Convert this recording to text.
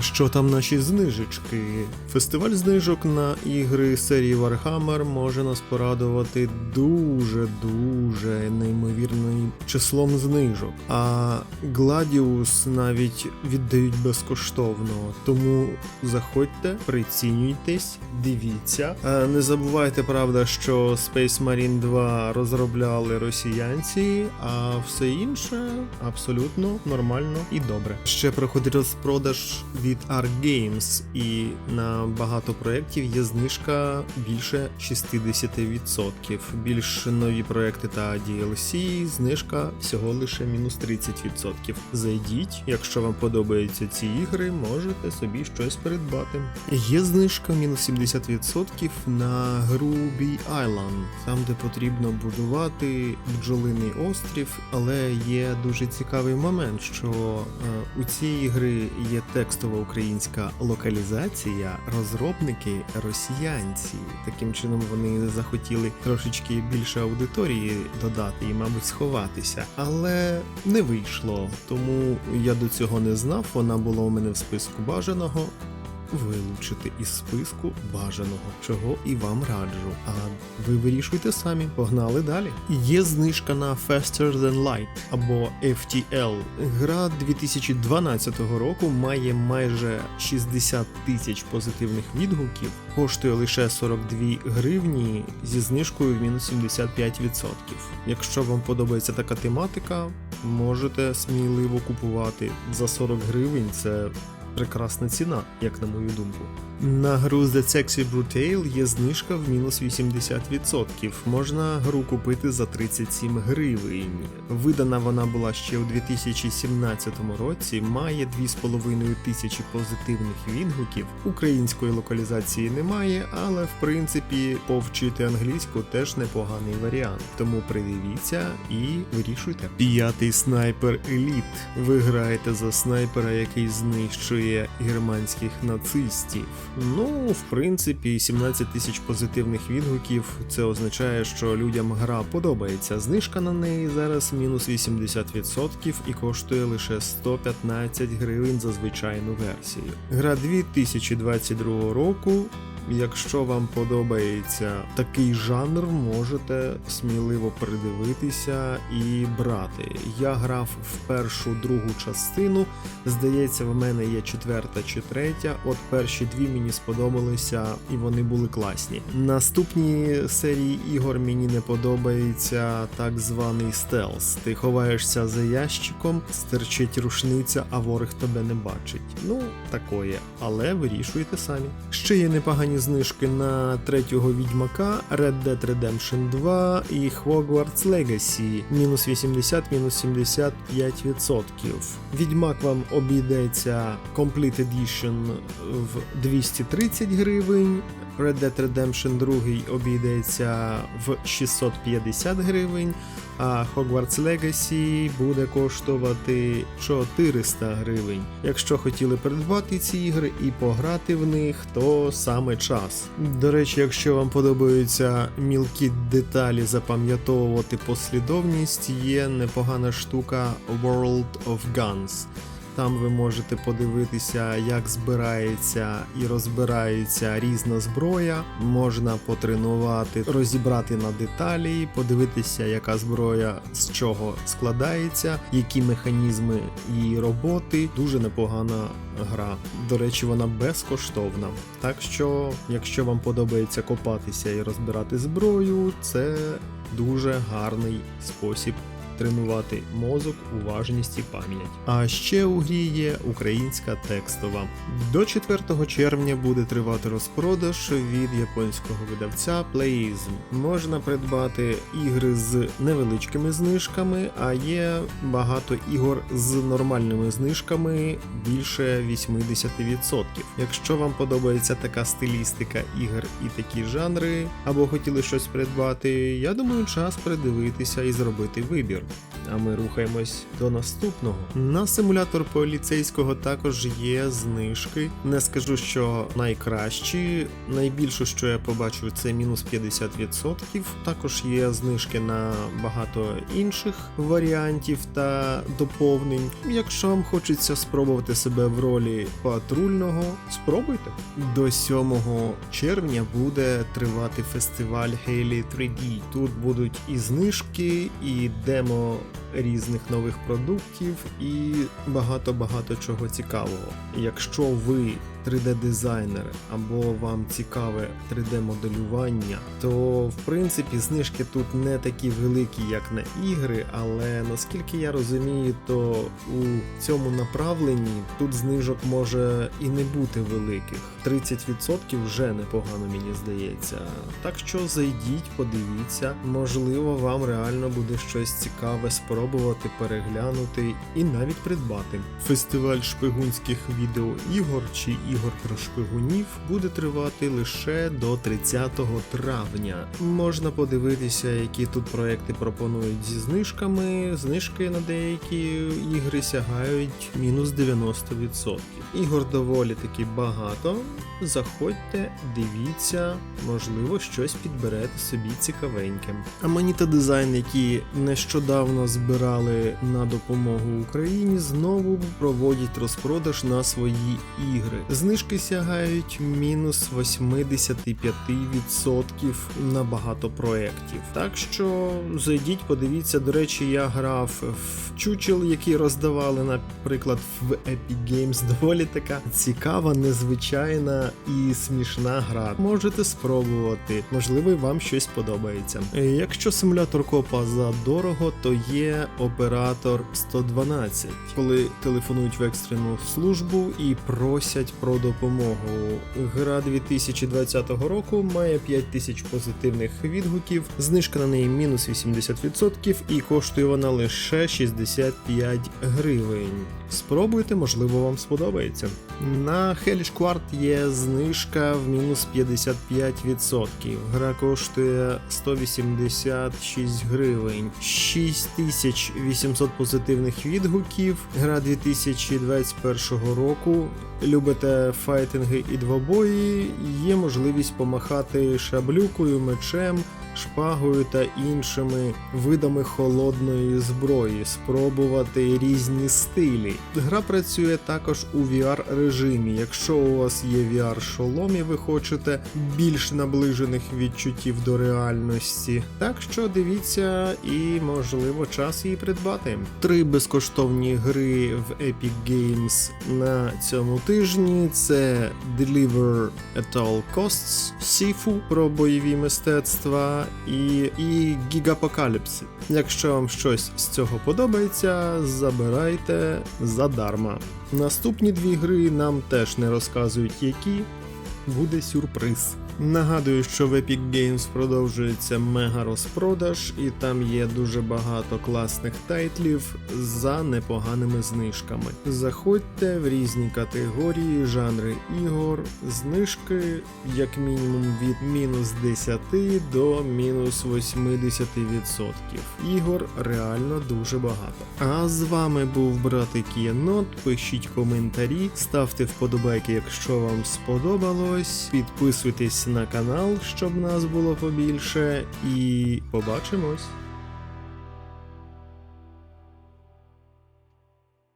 А що там наші знижечки? Фестиваль знижок на ігри серії Warhammer може нас порадувати дуже-дуже неймовірним числом знижок. А Gladius навіть віддають безкоштовно. Тому заходьте, прицінюйтесь, дивіться. Не забувайте, правда, що Space Marine 2 розробляли росіянці, а все інше абсолютно нормально і добре. Ще проходить розпродаж від Arc Games, і на багато проєктів є знижка більше 60%. Більш нові проекти та DLC, знижка всього лише мінус 30%. Зайдіть, якщо вам подобаються ці ігри, можете собі щось придбати. Є знижка мінус 70% на гру Bee Island, там де потрібно будувати бджолиний острів, але є дуже цікавий момент, що е, у цієї гри є текстова українська локалізація, розробники росіянці. Таким чином вони захотіли трошечки більше аудиторії додати і, мабуть, сховатися. Але не вийшло, тому я до цього не знав. Вона була у мене в списку бажаного. Вилучити із списку бажаного, чого і вам раджу. А ви вирішуйте самі. Погнали далі. Є знижка на Faster Than Light або FTL. Гра 2012 року має майже 60 тисяч позитивних відгуків, коштує лише 42 гривні зі знижкою в мінус 75%. Якщо вам подобається така тематика, можете сміливо купувати за 40 гривень. Це прекрасна ціна, як на мою думку. На гру The Sexy Brutale є знижка в мінус 80%. Можна гру купити за 37 гривень. Видана вона була ще у 2017 році, має 2,5 тисячі позитивних відгуків. Української локалізації немає, але в принципі повчити англійську теж непоганий варіант. Тому придивіться і вирішуйте. П'ятий снайпер еліт. Ви граєте за снайпера, який знищує германських нацистів. Ну, в принципі, 17 тисяч позитивних відгуків. Це означає, що людям гра подобається. Знижка на неї зараз мінус 80% і коштує лише 115 гривень за звичайну версію. Гра 2022 року. Якщо вам подобається такий жанр, можете сміливо придивитися і брати. Я грав в першу другу частину. Здається, в мене є четверта чи третя. От перші дві мені сподобалися і вони були класні. Наступні серії ігор мені не подобається так званий стелс. Ти ховаєшся за ящиком, стерчить рушниця, а ворог тебе не бачить. Ну, такое, але вирішуйте самі. Ще є непогані знижки на третього відьмака, Red Dead Redemption 2 і Hogwarts Legacy. Мінус 80, мінус 75%. Відьмак вам обійдеться Complete Edition в 230 гривень. Red Dead Redemption 2 обійдеться в 650 гривень, а Hogwarts Legacy буде коштувати 400 гривень. Якщо хотіли придбати ці ігри і пограти в них, то саме час. До речі, якщо вам подобаються мілкі деталі запам'ятовувати послідовність, є непогана штука World of Guns. Там ви можете подивитися, як збирається і розбирається різна зброя. Можна потренувати, розібрати на деталі, подивитися, яка зброя з чого складається, які механізми її роботи. Дуже непогана гра. До речі, вона безкоштовна. Так що, якщо вам подобається копатися і розбирати зброю, це дуже гарний спосіб тренувати мозок, уважність і пам'ять. А ще у грі є українська текстова. До 4 червня буде тривати розпродаж від японського видавця Playism. Можна придбати ігри з невеличкими знижками, а є багато ігор з нормальними знижками більше 80%. Якщо вам подобається така стилістика ігор і такі жанри, або хотіли щось придбати, я думаю, час придивитися і зробити вибір. А ми рухаємось до наступного. На симулятор поліцейського також є знижки. Не скажу, що найкращі. Найбільше, що я побачив, це мінус 50%. Також є знижки на багато інших варіантів та доповнень. Якщо вам хочеться спробувати себе в ролі патрульного, спробуйте. До 7 червня буде тривати фестиваль Haley 3D. Тут будуть і знижки, і демо різних нових продуктів, і багато-багато чого цікавого. Якщо ви 3D-дизайнер або вам цікаве 3D-моделювання, то в принципі знижки тут не такі великі, як на ігри, але наскільки я розумію, то у цьому направленні тут знижок може і не бути великих. 30% вже непогано, мені здається. Так що зайдіть, подивіться, можливо, вам реально буде щось цікаве спробувати переглянути і навіть придбати. Фестиваль шпигунських відеоігор чи ігор про шпигунів буде тривати лише до 30 травня. Можна подивитися, які тут проекти пропонують зі знижками. Знижки на деякі ігри сягають мінус 90%. Ігор доволі таки багато. Заходьте, дивіться, можливо, щось підберете собі цікавеньке. Аманіта дизайн, які нещодавно збирали на допомогу Україні, знову проводять розпродаж на свої ігри. Знижки сягають мінус 85% на багато проєктів. Так що зайдіть, подивіться. До речі, я грав в чучел, які роздавали, наприклад, в Epic Games. Доволі така цікава, незвичайна і смішна гра. Можете спробувати, можливо, вам щось подобається. Якщо симулятор копа за дорого, то є оператор 112, коли телефонують в екстрену службу і просять про допомогу. Гра 2020 року має 5000 позитивних відгуків, знижка на неї мінус 80% і коштує вона лише 65 гривень. Спробуйте, можливо, вам сподобається. На Hellish є знижка в мінус 55%. Гра коштує 186 гривень, 6800 позитивних відгуків. Гра 2021 року. Любите файтинги і двобої, є можливість помахати шаблюкою, мечем, шпагою та іншими видами холодної зброї, спробувати різні стилі. Гра працює також у VR режимі. Якщо у вас є VR шолом і ви хочете більш наближених відчуттів до реальності. Так що дивіться і можливо час її придбати. Три безкоштовні гри в Epic Games на цьому тижні: це Deliver at All Costs, Sifu про бойові мистецтва і, і Гігапокаліпсі. Якщо вам щось з цього подобається, забирайте задарма. Наступні дві гри нам теж не розказують, які буде сюрприз. Нагадую, що в Epic Games продовжується мега розпродаж, і там є дуже багато класних тайтлів за непоганими знижками. Заходьте в різні категорії, жанри ігор, знижки як мінімум від мінус 10 до мінус 80%. Ігор реально дуже багато. А з вами був братик Єнот. Пишіть коментарі, ставте вподобайки, якщо вам сподобалось. Підписуйтесь на канал, щоб нас було побільше, і побачимось.